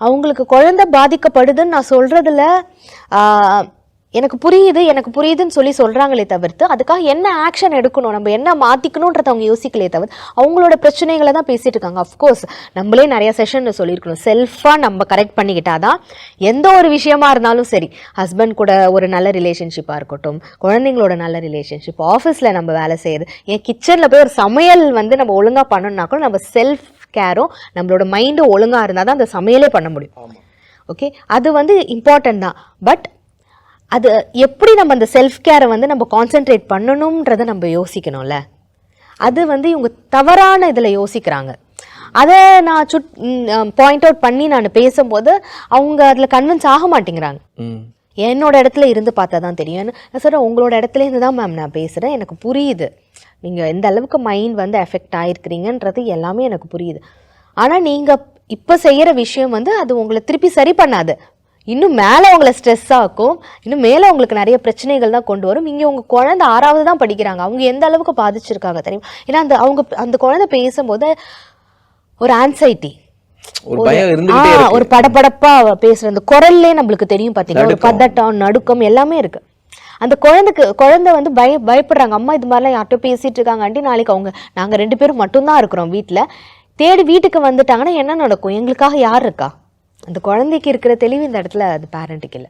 அவங்களுக்கு குழந்தை பாதிக்கப்படுதுன்னு நான் சொல்றதுல எனக்கு புரியுது எனக்கு புரியுதுன்னு சொல்லி சொல்றாங்களே தவிர்த்து அதுக்காக என்ன ஆக்ஷன் எடுக்கணும் நம்ம என்ன மாத்திக்கணும்ன்றத அவங்க யோசிக்கலையே தவிர்த்து அவங்களோட பிரச்சனைகளை தான் பேசிட்டு இருக்காங்க. அஃப்கோர்ஸ் நம்மளே நிறைய செஷனில் சொல்லியிருக்கணும். செல்ஃபா நம்ம கரெக்ட் பண்ணிக்கிட்டாதான் எந்த ஒரு விஷயமா இருந்தாலும் சரி ஹஸ்பண்ட் கூட ஒரு நல்ல ரிலேஷன்ஷிப்பாக இருக்கட்டும் குழந்தைங்களோட நல்ல ரிலேஷன்ஷிப் ஆஃபீஸில் நம்ம வேலை செய்யுது என் கிச்சனில் போய் ஒரு சமையல் வந்து நம்ம ஒழுங்காக பண்ணணும்னா கூட நம்ம செல்ஃப் கேரும் நம்மளோட மைண்டும் ஒழுங்காக இருந்தால் தான் அந்த சமையலே பண்ண முடியும். ஓகே அது வந்து இம்பார்ட்டன்ட் தான். பட் அது எப்படி நம்ம அந்த செல்ஃப் கேரை வந்து நம்ம கான்சென்ட்ரேட் பண்ணணுன்றதை நம்ம யோசிக்கணும்ல. அது வந்து இவங்க தவறான இதில் யோசிக்கிறாங்க. அதை நான் சுட் பாயிண்ட் அவுட் பண்ணி நான் பேசும்போது அவங்க அதில் கன்வின்ஸ் ஆக மாட்டேங்கிறாங்க. என்னோட இடத்துல இருந்து பார்த்தா தான் தெரியும். சொல்கிறேன் உங்களோட இடத்துல இருந்து தான் மேம் நான் பேசுகிறேன் எனக்கு புரியுது. நீங்கள் எந்த அளவுக்கு மைண்ட் வந்து எஃபெக்ட் ஆயிருக்கிறீங்கன்றது எல்லாமே எனக்கு புரியுது. ஆனால் நீங்கள் இப்போ செய்கிற விஷயம் வந்து அது உங்களை திருப்பி சரி பண்ணாது. இன்னும் மேலே உங்களை ஸ்ட்ரெஸ் ஆக்கும். இன்னும் மேலே உங்களுக்கு நிறைய பிரச்சனைகள் தான் கொண்டு வரும். இங்கே உங்கள் குழந்தை ஆறாவது தான் படிக்கிறாங்க. அவங்க எந்த அளவுக்கு பாதிச்சிருக்காங்க தெரியும்? ஏன்னா அந்த அவங்க அந்த குழந்தை பேசும்போது ஒரு ஆன்சைட்டி ஒரு படபடப்பா பேசுற அந்த குரல்லே நம்மளுக்கு தெரியும் பாத்தீங்களா? ஒரு. பதட்டம் நடுக்கம் எல்லாமே இருக்கு. அந்த குழந்தைக்கு குழந்தை வந்து பய பயப்படுறாங்க. அம்மா இது மாதிரிலாம் யார்கிட்ட பேசிட்டு இருக்காங்கண்டி நாளைக்கு அவங்க நாங்கள் ரெண்டு பேரும் மட்டும்தான் இருக்கிறோம் வீட்டில் தேடி வீட்டுக்கு வந்துட்டாங்கன்னா என்ன நடக்கும்? எங்களுக்காக யார் இருக்கா? அந்த குழந்தைக்கு இருக்கிற தெளிவு இந்த இடத்துல அது பேரண்ட்டுக்கு இல்லை.